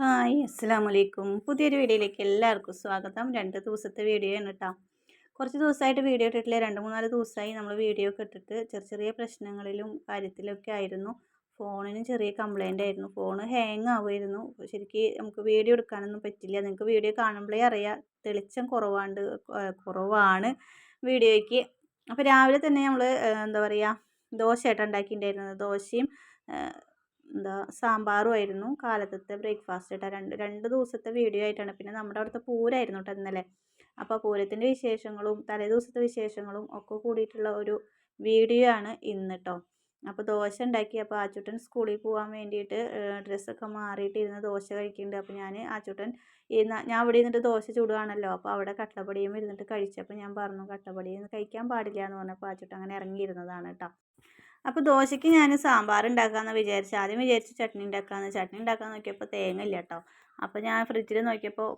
Hi അസ്സാം വലൈക്കും പുതിയൊരു വീഡിയോയിലേക്ക് എല്ലാവർക്കും സ്വാഗതം. രണ്ട് ദിവസത്തെ വീഡിയോ ആണ് കേട്ടോ കുറച്ച് ദിവസമായിട്ട് വീഡിയോ ഇട്ടിട്ടില്ല. രണ്ട് മൂന്നാൽ ദിവസമായി നമ്മൾ വീഡിയോ ഒക്കെ ഇട്ടിട്ട് ചെറിയ ചെറിയ പ്രശ്നങ്ങളിലും കാര്യത്തിലൊക്കെ ആയിരുന്നു. ഫോണിന് ചെറിയ കംപ്ലൈന്റ് ആയിരുന്നു. ഫോൺ ഹാങ് ആവുമായിരുന്നു. ശരിക്കും നമുക്ക് വീഡിയോ എടുക്കാനൊന്നും പറ്റില്ല. നിങ്ങൾക്ക് വീഡിയോ കാണുമ്പോഴേ അറിയാം. തെളിച്ചം കുറവാണ്ട് കുറവാണ് വീഡിയോയ്ക്ക്. അപ്പോൾ രാവിലെ തന്നെ നമ്മൾ എന്താ പറയുക ദോശ ആയിട്ട് ഉണ്ടാക്കിയിട്ടുണ്ടായിരുന്നത്. ദോശയും എന്താ സാമ്പാറുമായിരുന്നു കാലത്തത്തെ ബ്രേക്ക്ഫാസ്റ്റ് കേട്ടോ രണ്ട് രണ്ട് ദിവസത്തെ വീഡിയോ ആയിട്ടാണ്. പിന്നെ നമ്മുടെ അവിടുത്തെ പൂരമായിരുന്നു കേട്ടോ ഇന്നലെ. അപ്പോൾ പൂരത്തിന്റെ വിശേഷങ്ങളും തലേ ദിവസത്തെ വിശേഷങ്ങളും ഒക്കെ കൂടിയിട്ടുള്ള ഒരു വീഡിയോ ആണ് ഇന്ന് കേട്ടോ അപ്പോൾ ദോശ ഉണ്ടാക്കി. അപ്പോൾ ആച്ചുട്ടൻ സ്കൂളിൽ പോകാൻ വേണ്ടിയിട്ട് ഡ്രസ്സൊക്കെ മാറിയിട്ട് ഇരുന്ന് ദോശ കഴിക്കുന്നുണ്ട്. അപ്പോൾ ഞാൻ ആച്ചുട്ടൻ ഞാൻ ഇവിടെ ഇരുന്നിട്ട് ദോശ ചൂടുകയാണല്ലോ അപ്പോൾ അവിടെ കട്ടപ്പടിയും ഇരുന്നിട്ട് കഴിച്ചപ്പോൾ ഞാൻ പറഞ്ഞു കട്ടപ്പടിയിൽ കഴിക്കാൻ പാടില്ല എന്ന് പറഞ്ഞപ്പോൾ ആച്ചുട്ടൻ അങ്ങനെ ഇറങ്ങിയിരുന്നതാണ് കേട്ടോ അപ്പോൾ ദോശയ്ക്ക് ഞാൻ സാമ്പാർ ഉണ്ടാക്കാമെന്ന് വിചാരിച്ചു ആദ്യം വിചാരിച്ചു ചട്നി ഉണ്ടാക്കാമെന്ന് ചട്നി ഉണ്ടാക്കാൻ നോക്കിയപ്പോൾ തേങ്ങ ഇല്ല കേട്ടോ അപ്പോൾ ഞാൻ ഫ്രിഡ്ജിൽ നോക്കിയപ്പോൾ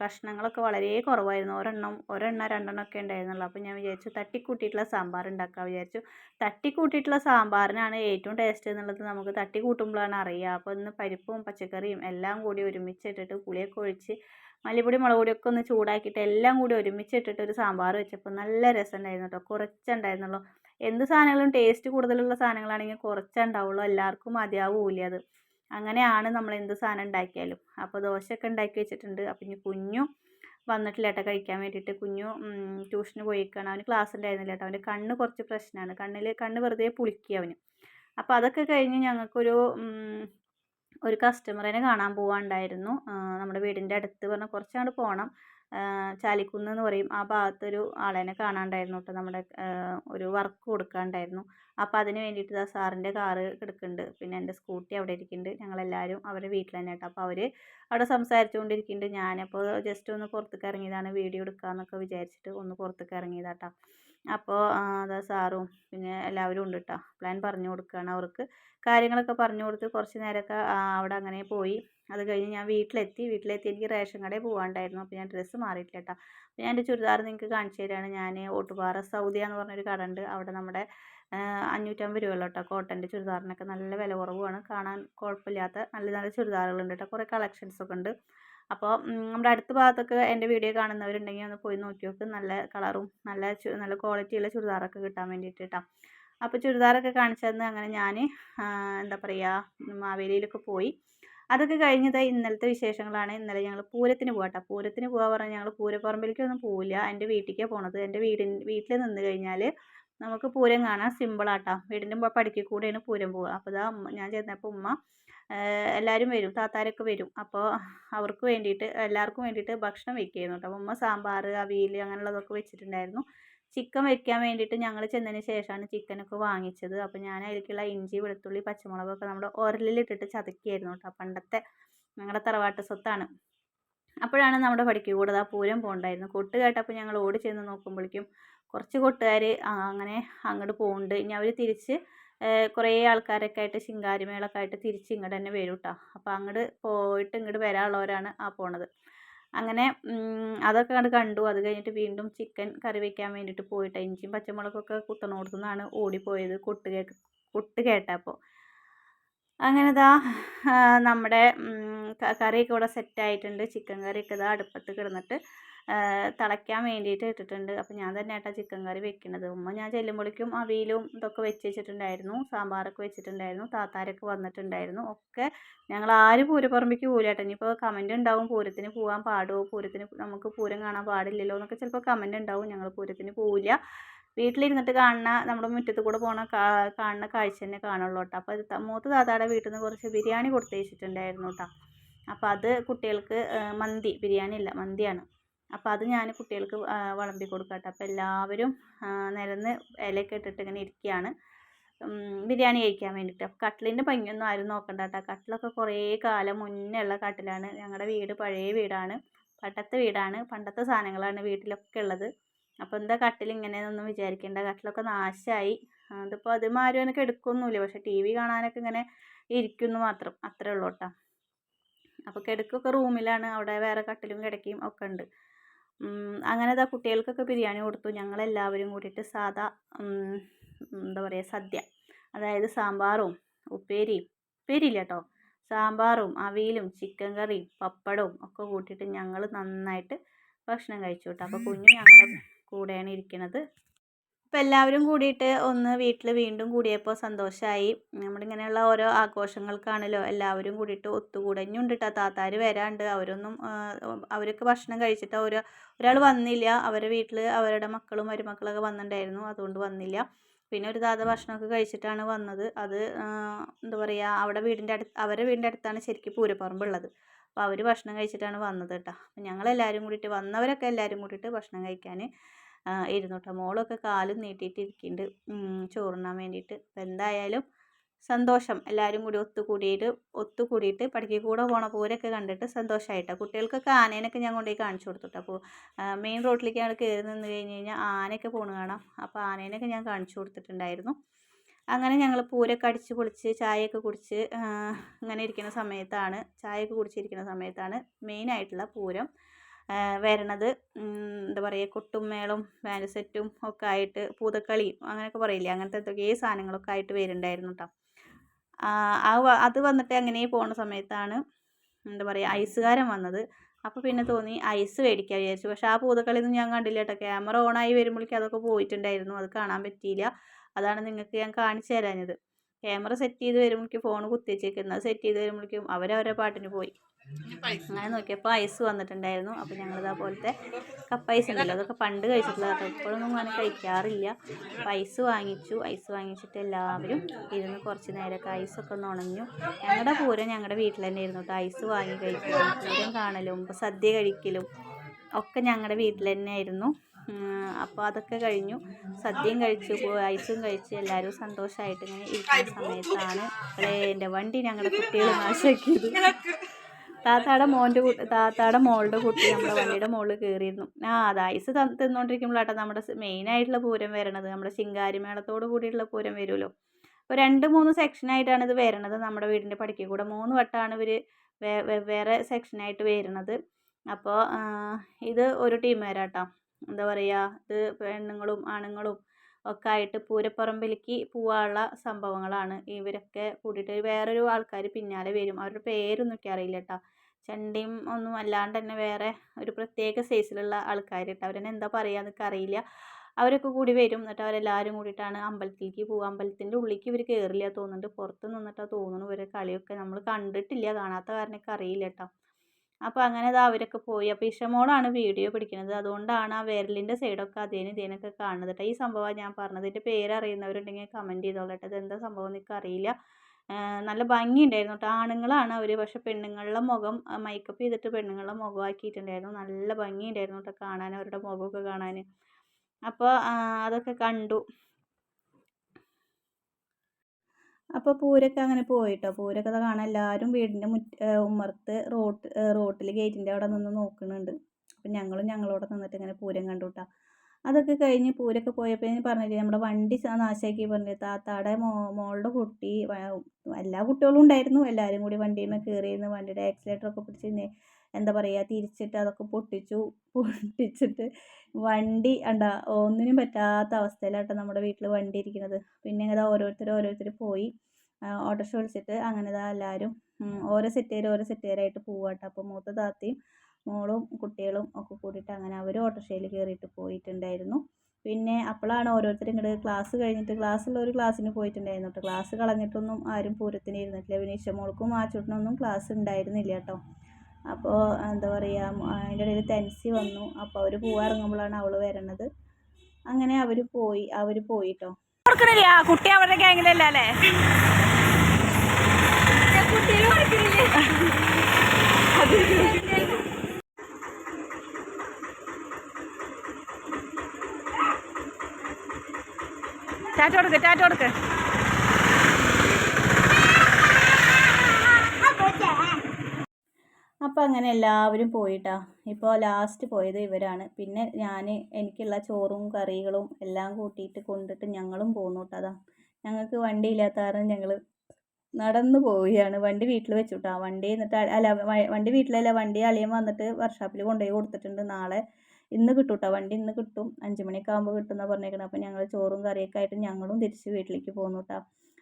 കഷ്ണങ്ങളൊക്കെ വളരെ കുറവായിരുന്നു. ഒരെണ്ണം ഒരെണ്ണം രണ്ടെണ്ണം ഒക്കെ ഉണ്ടായിരുന്നുള്ളൂ. അപ്പോൾ ഞാൻ വിചാരിച്ചു തട്ടിക്കൂട്ടിയിട്ടുള്ള സാമ്പാർ ഉണ്ടാക്കാൻ വിചാരിച്ചു. തട്ടിക്കൂട്ടിയിട്ടുള്ള സാമ്പാറിനാണ് ഏറ്റവും ടേസ്റ്റ് എന്നുള്ളത് നമുക്ക് തട്ടി കൂട്ടുമ്പോഴാണ് അറിയുക അപ്പോൾ ഇന്ന് പരിപ്പും പച്ചക്കറിയും എല്ലാം കൂടി ഒരുമിച്ചിട്ടിട്ട് പുളിയൊക്കെ ഒഴിച്ച് മല്ലിപ്പൊടി മുളക് പൊടിയൊക്കെ ഒന്ന് ചൂടാക്കിയിട്ട് എല്ലാം കൂടി ഒരുമിച്ചിട്ടിട്ട് ഒരു സാമ്പാർ വെച്ചപ്പോൾ നല്ല രസം ഉണ്ടായിരുന്നു കേട്ടോ കുറച്ചുണ്ടായിരുന്നുള്ളൂ. എന്ത് സാധനങ്ങളും ടേസ്റ്റ് കൂടുതലുള്ള സാധനങ്ങളാണെങ്കിൽ കുറച്ചേ ഉണ്ടാവുള്ളൂ. എല്ലാവർക്കും മതിയാവൂല അത്? അങ്ങനെയാണ് നമ്മൾ എന്ത് സാധനം ഉണ്ടാക്കിയാലും. അപ്പോൾ ദോശയൊക്കെ ഉണ്ടാക്കി വെച്ചിട്ടുണ്ട്. അപ്പം ഇനി കുഞ്ഞു വന്നിട്ടില്ല കേട്ടോ കഴിക്കാൻ വേണ്ടിയിട്ട്. കുഞ്ഞു ട്യൂഷന് പോയിക്കാണ് അവന് ക്ലാസ് ഉണ്ടായിരുന്നില്ല കേട്ടോ. അവന്റെ കണ്ണ് കുറച്ച് പ്രശ്നമാണ്. കണ്ണിൽ കണ്ണ് വെറുതെ പുളിക്കുക അവന്. അപ്പോൾ അതൊക്കെ കഴിഞ്ഞ് ഞങ്ങൾക്കൊരു ഒരു കസ്റ്റമറിനെ കാണാൻ പോകാനുണ്ടായിരുന്നു നമ്മുടെ വീടിന്റെ അടുത്ത് പറഞ്ഞാൽ കുറച്ചങ്ങോട്ട് പോകണം ചാലിക്കുന്ന് എന്ന് പറയും. ആ ഭാഗത്തൊരു ആളെനെ കാണാനുണ്ടായിരുന്നു കേട്ടോ നമ്മുടെ ഒരു വർക്ക് കൊടുക്കാണ്ടായിരുന്നു. അപ്പോൾ അതിന് വേണ്ടിയിട്ട് ആ സാറിന്റെ കാറ് കിടക്കുന്നുണ്ട് പിന്നെ എന്റെ സ്കൂട്ടി അവിടെ ഇരിക്കുന്നുണ്ട് ഞങ്ങളെല്ലാവരും അവരുടെ വീട്ടിൽ തന്നെ കേട്ടോ അപ്പോൾ അവർ അവിടെ സംസാരിച്ചുകൊണ്ടിരിക്കുന്നുണ്ട് ഞാനപ്പോൾ ജസ്റ്റ് ഒന്ന് പുറത്തേക്ക് ഇറങ്ങിയതാണ് വീഡിയോ എടുക്കാമെന്നൊക്കെ വിചാരിച്ചിട്ട് ഒന്ന് പുറത്തേക്ക് ഇറങ്ങിയതാട്ടോ അപ്പോൾ അതാ സാറും പിന്നെ എല്ലാവരും ഉണ്ട് കേട്ടോ പ്ലാൻ പറഞ്ഞു കൊടുക്കുകയാണ് അവർക്ക്. കാര്യങ്ങളൊക്കെ പറഞ്ഞു കൊടുത്ത് കുറച്ച് നേരമൊക്കെ അവിടെ അങ്ങനെ പോയി. അത് കഴിഞ്ഞ് ഞാൻ വീട്ടിലെത്തി. വീട്ടിലെത്തി എനിക്ക് റേഷൻ കടയിൽ പോകാണ്ടായിരുന്നു അപ്പോൾ ഞാൻ ഡ്രസ്സ് മാറിയിട്ടില്ല കേട്ടോ അപ്പോൾ ഞാൻ എന്റെ ചുരിദാർ നിങ്ങൾക്ക് കാണിച്ചു തരികയാണ് ഞാൻ ഓട്ടുപാറ സൗദിയ എന്ന് പറഞ്ഞൊരു കട ഉണ്ട് അവിടെ നമ്മുടെ അഞ്ഞൂറ്റമ്പത് രൂപയുള്ള കേട്ടോ കോട്ടന്റെ ചുരിദാറിനൊക്കെ. നല്ല വില കുറവാണ് കാണാൻ കുഴപ്പമില്ലാത്ത നല്ല നല്ല ചുരിദാറുകളുണ്ട് കേട്ടോ കുറേ കളക്ഷൻസൊക്കെ ഉണ്ട്. അപ്പോൾ നമ്മുടെ അടുത്ത ഭാഗത്തൊക്കെ എന്റെ വീഡിയോ കാണുന്നവരുണ്ടെങ്കിൽ ഒന്ന് പോയി നോക്കി നോക്ക്. നല്ല കളറും നല്ല നല്ല ക്വാളിറ്റിയുള്ള ചുരിദാറൊക്കെ കിട്ടാൻ വേണ്ടിയിട്ട് കേട്ടോ അപ്പോൾ ചുരിദാറൊക്കെ കാണിച്ചു തന്ന് അങ്ങനെ ഞാൻ എന്താ പറയുക മാവേലിയിലൊക്കെ പോയി. അതൊക്കെ കഴിഞ്ഞത് ഇന്നലത്തെ വിശേഷങ്ങളാണ്. ഇന്നലെ ഞങ്ങൾ പൂരത്തിന് പോകട്ടെ പൂരത്തിന് പോകാൻ പറഞ്ഞാൽ ഞങ്ങൾ പൂരപ്പറമ്പിലേക്കൊന്നും പോവില്ല. എന്റെ വീട്ടിലേക്കാണ് പോണത്. എന്റെ വീടിൻ വീട്ടിൽ നിന്ന് കഴിഞ്ഞാൽ നമുക്ക് പൂരം കാണാൻ സിമ്പിളാട്ടോ വീടിന്റെ പടിക്ക് കൂടെയാണ് പൂരം പോവുക. അപ്പോൾ ഇതാ ഞാൻ ചെന്നപ്പോൾ ഉമ്മ എല്ലാവരും വരും താത്താരൊക്കെ വരും. അപ്പോൾ അവർക്ക് വേണ്ടിയിട്ട് എല്ലാവർക്കും വേണ്ടിയിട്ട് ഭക്ഷണം വെക്കുകയായിരുന്നു കേട്ടോ. ഉമ്മ സാമ്പാർ അവിയൽ അങ്ങനെയുള്ളതൊക്കെ വെച്ചിട്ടുണ്ടായിരുന്നു. ചിക്കൻ വെക്കാൻ വേണ്ടിയിട്ട് ഞങ്ങൾ ചെന്നതിന് ശേഷമാണ് ചിക്കനൊക്കെ വാങ്ങിച്ചത്. അപ്പോൾ ഞാൻ അതിലേക്കുള്ള ഇഞ്ചി വെളുത്തുള്ളി പച്ചമുളകൊക്കെ നമ്മുടെ ഉരലിലിട്ടിട്ട് ചതക്കിയായിരുന്നു കേട്ടോ. പണ്ടത്തെ ഞങ്ങളുടെ തറവാട്ട് സ്വത്താണ്. അപ്പോഴാണ് നമ്മുടെ പടിക്ക് ആ പൂരം പോകണ്ടായിരുന്നു കൊട്ട് കേട്ടപ്പോൾ ഞങ്ങൾ ഓടി ചെന്ന് നോക്കുമ്പോഴേക്കും കുറച്ച് കൊട്ടുകാർ അങ്ങനെ അങ്ങോട്ട് പോകുന്നുണ്ട് ഇനി അവർ തിരിച്ച് കുറേ ആൾക്കാരൊക്കെ ആയിട്ട് ശിങ്കാരിമേളൊക്കെ ആയിട്ട് തിരിച്ച് ഇങ്ങോട്ട് തന്നെ വരും കേട്ടോ അപ്പോൾ അങ്ങോട്ട് പോയിട്ട് ഇങ്ങോട്ട് വരാനുള്ളവരാണ് ആ പോണത്. അങ്ങനെ അതൊക്കെ കണ്ട് കണ്ടു. അത് കഴിഞ്ഞിട്ട് വീണ്ടും ചിക്കൻ കറി വയ്ക്കാൻ വേണ്ടിയിട്ട് പോയിട്ട് ഇഞ്ചിയും പച്ചമുളകൊക്കെ കുത്തണോടത്തു നിന്നാണ് ഓടിപ്പോയത്. കൊട്ട് കേട്ടപ്പോൾ അങ്ങനെ ഇതാ നമ്മുടെ കറിയൊക്കെ ഇവിടെ സെറ്റായിട്ടുണ്ട്. ചിക്കൻ കറിയൊക്കെ ഇതാ അടുപ്പത്ത് കിടന്നിട്ട് തിളയ്ക്കാൻ വേണ്ടിയിട്ട് ഇട്ടിട്ടുണ്ട്. അപ്പോൾ ഞാൻ തന്നെ ഏട്ടാ ചിക്കൻ കറി വെക്കുന്നത് ഉമ്മ ഞാൻ ചെല്ലുമ്പോഴേക്കും അവിയലും ഇതൊക്കെ വെച്ച് വെച്ചിട്ടുണ്ടായിരുന്നു. സാമ്പാറൊക്കെ വെച്ചിട്ടുണ്ടായിരുന്നു. താത്താരൊക്കെ വന്നിട്ടുണ്ടായിരുന്നു. ഒക്കെ ഞങ്ങൾ ആരും പൂരപ്പറമ്പിക്ക് പോലെയാട്ടെ ഇനിയിപ്പോൾ കമന്റ് ഉണ്ടാവും. പൂരത്തിന് പോകാൻ പാടുമോ പൂരത്തിന് നമുക്ക് പൂരം കാണാൻ പാടില്ലല്ലോ എന്നൊക്കെ ചിലപ്പോൾ കമന്റ് ഉണ്ടാവും. ഞങ്ങൾ പൂരത്തിന് പോവില്ല. വീട്ടിലിരുന്നിട്ട് കാണുന്ന നമ്മുടെ മുറ്റത്ത് കൂടെ പോണ കാണുന്ന കാഴ്ച തന്നെ കാണുള്ളൂ കേട്ടോ അപ്പോൾ മൂത്ത താത്താടെ വീട്ടിൽ നിന്ന് കുറച്ച് ബിരിയാണി കൊടുത്തു വെച്ചിട്ടുണ്ടായിരുന്നു കേട്ടോ അപ്പോൾ അത് കുട്ടികൾക്ക് മന്തി ബിരിയാണി അല്ല മന്തിയാണ്. അപ്പോൾ അത് ഞാൻ കുട്ടികൾക്ക് വിളമ്പി കൊടുക്കട്ടെ അപ്പോൾ എല്ലാവരും നിരന്ന് ഇലയൊക്കെ ഇട്ടിട്ട് ഇങ്ങനെ ഇരിക്കുകയാണ് ബിരിയാണി കഴിക്കാൻ വേണ്ടിയിട്ട് അപ്പോൾ കട്ടിലിന്റെ ഭംഗിയൊന്നും ആരും നോക്കണ്ട കേട്ടോ കട്ടിലൊക്കെ കുറേ കാലം മുന്നേ ഉള്ള കട്ടിലാണ് ഞങ്ങളുടെ വീട് പഴയ വീടാണ്. പണ്ടത്തെ വീടാണ്. പണ്ടത്തെ സാധനങ്ങളാണ് വീട്ടിലൊക്കെ ഉള്ളത്. അപ്പോൾ എന്താ കട്ടിൽ ഇങ്ങനെയെന്നൊന്നും വിചാരിക്കേണ്ട. കട്ടിലൊക്കെ നാശമായി അതിപ്പോൾ അതും ആരും എനിക്ക് എടുക്കൊന്നുമില്ല പക്ഷേ ടി വി കാണാനൊക്കെ ഇങ്ങനെ ഇരിക്കുന്നു മാത്രം. അത്രേ ഉള്ളൂ കേട്ടോ. അപ്പോൾ കിടക്കൊക്കെ റൂമിലാണ്. അവിടെ വേറെ കട്ടിലും കിടക്കയും ഒക്കെ ഉണ്ട്. അങ്ങനെ ഇതാ കുട്ടികൾക്കൊക്കെ ബിരിയാണി കൊടുത്തു. ഞങ്ങളെല്ലാവരും കൂടിയിട്ട് സാധാ എന്താ പറയുക സദ്യ. അതായത് സാമ്പാറും ഉപ്പേരിയും. ഉപ്പേരിയില്ല കേട്ടോ. സാമ്പാറും അവിയലും ചിക്കൻ കറിയും പപ്പടവും ഒക്കെ കൂട്ടിയിട്ട് ഞങ്ങൾ നന്നായിട്ട് ഭക്ഷണം കഴിച്ചു കേട്ടോ. അപ്പോൾ കുഞ്ഞു ഞങ്ങളുടെ കൂടെയാണ് ഇരിക്കുന്നത് അപ്പോൾ എല്ലാവരും കൂടിയിട്ട് ഒന്ന് വീട്ടിൽ വീണ്ടും കൂടിയപ്പോൾ സന്തോഷമായി നമ്മളിങ്ങനെയുള്ള ഓരോ ആഘോഷങ്ങൾക്കാണല്ലോ എല്ലാവരും കൂടിയിട്ട് ഒത്തുകൂടഞ്ഞുണ്ട് കേട്ടോ താത്താർ വരാണ്ട്. അവരൊന്നും അവരൊക്കെ ഭക്ഷണം കഴിച്ചിട്ട് ഓരോ ഒരാൾ വന്നില്ല. അവരുടെ വീട്ടിൽ അവരുടെ മക്കളും മരുമക്കളൊക്കെ വന്നിട്ടുണ്ടായിരുന്നു അതുകൊണ്ട് വന്നില്ല. പിന്നെ ഒരു താത്ത ഭക്ഷണമൊക്കെ കഴിച്ചിട്ടാണ് വന്നത്. അത് എന്താ പറയുക അവിടെ വീടിന്റെ അടുത്ത് അവരുടെ വീടിന്റെ അടുത്താണ് ശരിക്കും പൂരപ്പറമ്പുള്ളത്. അപ്പോൾ അവർ ഭക്ഷണം കഴിച്ചിട്ടാണ് വന്നത് കേട്ടോ അപ്പോൾ ഞങ്ങളെല്ലാവരും കൂടിയിട്ട് വന്നവരൊക്കെ എല്ലാവരും കൂടിയിട്ട് ഭക്ഷണം കഴിക്കാൻ ഇരുന്നു മോളൊക്കെ കാലും നീട്ടിയിട്ട് ഇരിക്കുന്നുണ്ട് ചോറുണ്ണാൻ വേണ്ടിയിട്ട്. അപ്പോൾ എന്തായാലും സന്തോഷം. എല്ലാവരും കൂടി ഒത്തുകൂടിയിട്ട് ഒത്തുകൂടിയിട്ട് കൂടെ പോണ പോരൊക്കെ കണ്ടിട്ട് സന്തോഷമായിട്ടാണ് കുട്ടികൾക്കൊക്കെ ആനേനൊക്കെ ഞാൻ കൊണ്ടുപോയി കാണിച്ചു കൊടുത്തിട്ട്. അപ്പോൾ മെയിൻ റോഡിലേക്ക് ഞങ്ങൾ കയറി നിന്ന് കഴിഞ്ഞ് കഴിഞ്ഞാൽ ആനയൊക്കെ പോണു കാണാം. അപ്പോൾ ആനേനൊക്കെ ഞാൻ കാണിച്ചു കൊടുത്തിട്ടുണ്ടായിരുന്നു. അങ്ങനെ ഞങ്ങൾ പൂരൊക്കെ അടിച്ച് പൊളിച്ച് ചായയൊക്കെ കുടിച്ച് ഇങ്ങനെ ഇരിക്കുന്ന സമയത്താണ് ചായയൊക്കെ കുടിച്ചിരിക്കുന്ന സമയത്താണ് മെയിനായിട്ടുള്ള പൂരം. വരണത്. എന്താ പറയുക കൊട്ടും മേളം ബാൻഡ് സെറ്റും ഒക്കെ ആയിട്ട് പൂതക്കളിയും അങ്ങനെയൊക്കെ പറയില്ലേ? അങ്ങനത്തെ എന്തൊക്കെയോ സാധനങ്ങളൊക്കെ ആയിട്ട് വരുന്നുണ്ടായിരുന്നു കേട്ടോ ആ അത് വന്നിട്ട് അങ്ങനെ പോണ സമയത്താണ് എന്താ പറയുക ഐസുകാരൻ വന്നത്. അപ്പോൾ പിന്നെ തോന്നി ഐസ് മേടിക്കാൻ വിചാരിച്ചു. പക്ഷെ ആ പൂതക്കളിയൊന്നും ഞാൻ കണ്ടില്ല കേട്ടോ ക്യാമറ ഓണായി വരുമ്പോഴേക്കും അതൊക്കെ പോയിട്ടുണ്ടായിരുന്നു. അത് കാണാൻ പറ്റിയില്ല. അതാണ് നിങ്ങൾക്ക് ഞാൻ കാണിച്ചു തരാഞ്ഞത്. ക്യാമറ സെറ്റ് ചെയ്ത് വരുമ്പോഴേക്കും ഫോൺ കുത്തിച്ചേക്കുന്നത് സെറ്റ് ചെയ്ത് വരുമ്പോഴേക്കും അവരവരെ പാട്ടിന് പോയി. അങ്ങനെ നോക്കിയപ്പോൾ ഐസ് വന്നിട്ടുണ്ടായിരുന്നു. അപ്പോൾ ഞങ്ങളിതാ പോലത്തെ കപ്പ ഐസ് ഉണ്ടല്ലോ അതൊക്കെ പണ്ട് കഴിച്ചിട്ടുള്ളതാണ് ഇപ്പോഴൊന്നും അങ്ങനെ കഴിക്കാറില്ല. അപ്പോൾ ഐസ് വാങ്ങിച്ചു. ഐസ് വാങ്ങിച്ചിട്ട് എല്ലാവരും ഇരുന്ന് കുറച്ച് നേരമൊക്കെ ഐസൊക്കെ ഒന്ന് ഉണഞ്ഞു. ഞങ്ങളുടെ പൂരം ഞങ്ങളുടെ വീട്ടിൽ തന്നെ ഇരുന്നു കേട്ടോ ഐസ് വാങ്ങി കഴിക്കലും പൂരം കാണലും ഇപ്പോൾ സദ്യ കഴിക്കലും ഒക്കെ ഞങ്ങളുടെ വീട്ടിൽ തന്നെ ആയിരുന്നു. അപ്പോൾ അതൊക്കെ കഴിഞ്ഞു. സദ്യയും കഴിച്ചു ഐസും കഴിച്ച് എല്ലാവരും സന്തോഷമായിട്ട് ഇങ്ങനെ ഇരിക്കുന്ന സമയത്താണ് എന്റെ വണ്ടി ഞങ്ങളുടെ കുട്ടികൾ നാശാക്കിയത്. താത്താടെ മോന്റെ താത്താടെ മോളുടെ കുട്ടി നമ്മുടെ വണ്ടിയുടെ മുകളിൽ കയറിയിരുന്നു. ആ അത് ഐസ് തിന്നുകൊണ്ടിരിക്കുമ്പോഴാട്ടോ നമ്മുടെ മെയിനായിട്ടുള്ള പൂരം വരണത്. നമ്മുടെ ശിങ്കാരിമേളത്തോട് കൂടിയിട്ടുള്ള പൂരം വരുമല്ലോ. അപ്പോൾ രണ്ട് മൂന്ന് സെക്ഷനായിട്ടാണ് ഇത് വരണത് നമ്മുടെ വീടിന്റെ പടിക്കൽ കൂടെ. മൂന്ന് വട്ടമാണ് ഇവർ വെവ്വേറെ സെക്ഷനായിട്ട് വരുന്നത്. അപ്പോൾ ഇത് ഒരു ടീം വരാട്ടോ എന്താ പറയുക ഇത് പെണ്ണുങ്ങളും ആണുങ്ങളും ഒക്കെ ആയിട്ട് പൂരപ്പറമ്പിലേക്ക് പോകാനുള്ള സംഭവങ്ങളാണ്. ഇവരൊക്കെ കൂടിയിട്ട് വേറൊരു ആൾക്കാർ പിന്നാലെ വരും. അവരുടെ പേരൊന്നും എനിക്ക് അറിയില്ല കേട്ടോ ചണ്ടിയും ഒന്നും അല്ലാണ്ട് തന്നെ വേറെ ഒരു പ്രത്യേക സൈസിലുള്ള ആൾക്കാർ കേട്ടോ അവരെന്നെ എന്താ പറയുക എന്നൊക്കെ അറിയില്ല. അവരൊക്കെ കൂടി വരും. എന്നിട്ട് അവരെല്ലാവരും കൂടിയിട്ടാണ് അമ്പലത്തിലേക്ക് പോകുക അമ്പലത്തിന്റെ ഉള്ളിലേക്ക് ഇവർ കയറില്ല തോന്നുന്നുണ്ട്. പുറത്ത് നിന്നിട്ടാണ് തോന്നുന്നു ഇവരെ കളിയൊക്കെ. നമ്മൾ കണ്ടിട്ടില്ല. കാണാത്ത കാരണമൊക്കെ അറിയില്ല കേട്ടോ അപ്പോൾ അങ്ങനെ അത് അവരൊക്കെ പോയി. അപ്പോൾ ഇഷമോളാണ് വീഡിയോ പിടിക്കുന്നത് അതുകൊണ്ടാണ് ആ വിരലിന്റെ സൈഡൊക്കെ അതേനും ഇതേനൊക്കെ കാണുന്നത്. കേട്ടോ ഈ സംഭവമാണ് ഞാൻ പറഞ്ഞത്. ഇതിന്റെ പേരറിയുന്നവരുണ്ടെങ്കിൽ കമന്റ് ചെയ്തോളട്ടെ ഇതെന്താ സംഭവം എന്നൊക്കെ അറിയില്ല. നല്ല ഭംഗിയുണ്ടായിരുന്നു കേട്ടോ ആണുങ്ങളാണ് അവർ പക്ഷെ പെണ്ണുങ്ങളുടെ മുഖം മേക്കപ്പ് ചെയ്തിട്ട് പെണ്ണുങ്ങളുടെ മുഖമാക്കിയിട്ടുണ്ടായിരുന്നു നല്ല ഭംഗിയുണ്ടായിരുന്നു കേട്ടോ കാണാൻ അവരുടെ മുഖമൊക്കെ കാണാൻ. അപ്പോൾ അതൊക്കെ കണ്ടു. അപ്പോൾ പൂരൊക്കെ അങ്ങനെ പോയിട്ടോ? പൂരൊക്കെ കാണാൻ എല്ലാവരും വീടിന്റെ മുറ്റ ഉമ്മർത്ത് റോട്ട് റോട്ടിൽ ഗേറ്റിന്റെ അവിടെ നിന്ന് നോക്കുന്നുണ്ട് അപ്പം ഞങ്ങളും ഞങ്ങളോടെ നിന്നിട്ട് ഇങ്ങനെ പൂരം കണ്ടു കേട്ടോ അതൊക്കെ കഴിഞ്ഞ് പൂരൊക്കെ പോയപ്പോൾ ഞാൻ പറഞ്ഞില്ലേ നമ്മുടെ വണ്ടി നാശമാക്കി പറഞ്ഞു താത്താടെ മോ മോളുടെ കുട്ടി എല്ലാ കുട്ടികളും ഉണ്ടായിരുന്നു. എല്ലാവരും കൂടി വണ്ടിയിൽ നിന്ന് കയറിയിരുന്നു വണ്ടിയുടെ ആക്സിലേറ്ററൊക്കെ പിടിച്ച് എന്താ പറയുക തിരിച്ചിട്ട് അതൊക്കെ പൊട്ടിച്ചു. പൊട്ടിച്ചിട്ട് വണ്ടി ഉണ്ടാ ഒന്നിനും പറ്റാത്ത അവസ്ഥയിലാട്ടോ നമ്മുടെ വീട്ടിൽ വണ്ടി ഇരിക്കുന്നത്. പിന്നെ ഇങ്ങനെ ഓരോരുത്തർ ഓരോരുത്തർ പോയി ഓട്ടോറിക്ഷ വിളിച്ചിട്ട് അങ്ങനെ എല്ലാവരും ഓരോ സെറ്റുകാർ ഓരോ സെറ്റേരായിട്ട് പോവാട്ടോ. അപ്പോൾ മൂത്ത താത്തയും മോളും കുട്ടികളും ഒക്കെ കൂടിയിട്ട് അങ്ങനെ അവർ ഓട്ടോറിക്ഷയിൽ കയറിയിട്ട് പോയിട്ടുണ്ടായിരുന്നു. പിന്നെ അപ്പോഴാണ് ഓരോരുത്തർ ഇങ്ങോട്ട് ക്ലാസ് കഴിഞ്ഞിട്ട് ക്ലാസ്സുള്ളവർ ക്ലാസ്സിന് പോയിട്ടുണ്ടായിരുന്നു കേട്ടോ ക്ലാസ് കളഞ്ഞിട്ടൊന്നും ആരും പൂരത്തിന് ഇരുന്നിട്ടില്ല പിന്നെ ഇഷമോൾക്കും ആ ചുട്ടനൊന്നും ക്ലാസ് ഉണ്ടായിരുന്നില്ല കേട്ടോ അപ്പോൾ എന്താ പറയുക അതിന്റെ ഇടയിൽ തെൻസി വന്നു. അപ്പോൾ അവർ പോവാൻ അവൾ വരണത്. അങ്ങനെ അവർ പോയി അവർ പോയിട്ടോ കൊടുക്കണില്ല കുട്ടി അവരുടെ ഗ്യാങ്ങിലല്ല അല്ലേ ടാറ്റ കൊടുക്ക് ചാറ്റ കൊടുക്ക് അപ്പോൾ അങ്ങനെ എല്ലാവരും പോയിട്ടാ. ഇപ്പോൾ ലാസ്റ്റ് പോയത് ഇവരാണ്. പിന്നെ ഞാൻ എനിക്കുള്ള ചോറും കറികളും എല്ലാം കൂട്ടിയിട്ട് കൊണ്ടിട്ട് ഞങ്ങളും പോന്നു കേട്ടോ ഞങ്ങൾക്ക് വണ്ടി ഇല്ലാത്ത കാരണം ഞങ്ങൾ നടന്നു പോവുകയാണ്. വണ്ടി വീട്ടിൽ വെച്ചു കേട്ടോ വണ്ടി എന്നിട്ട് അല്ല വണ്ടി വീട്ടിലല്ല വണ്ടി അളിയൻ വന്നിട്ട് വർക്ക്ഷോപ്പിൽ കൊണ്ടുപോയി കൊടുത്തിട്ടുണ്ട്. നാളെ ഇന്ന് കിട്ടും കേട്ടോ വണ്ടി ഇന്ന് കിട്ടും. അഞ്ച് മണിയൊക്കെ ആകുമ്പോൾ കിട്ടുമെന്നാണ് പറഞ്ഞേക്കണം. അപ്പോൾ ഞങ്ങൾ ചോറും കറിയൊക്കെ ആയിട്ട് ഞങ്ങളും തിരിച്ച് വീട്ടിലേക്ക് പോകുന്നു കേട്ടോ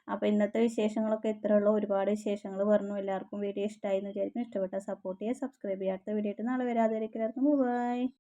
അപ്പോൾ ഇന്നത്തെ വിശേഷങ്ങളൊക്കെ ഇത്ര ഉള്ളൂ ഒരുപാട് വിശേഷങ്ങൾ പറഞ്ഞു. എല്ലാവർക്കും വീഡിയോ ഇഷ്ടമായി എന്ന് വിചാരിക്കും ഇഷ്ടപ്പെട്ടാൽ സപ്പോർട്ട് ചെയ്യുക സബ്സ്ക്രൈബ് ചെയ്യുക. അടുത്ത വീഡിയോ ആയിട്ട് നാളെ വരാതെ എല്ലാവർക്കും ബൈ.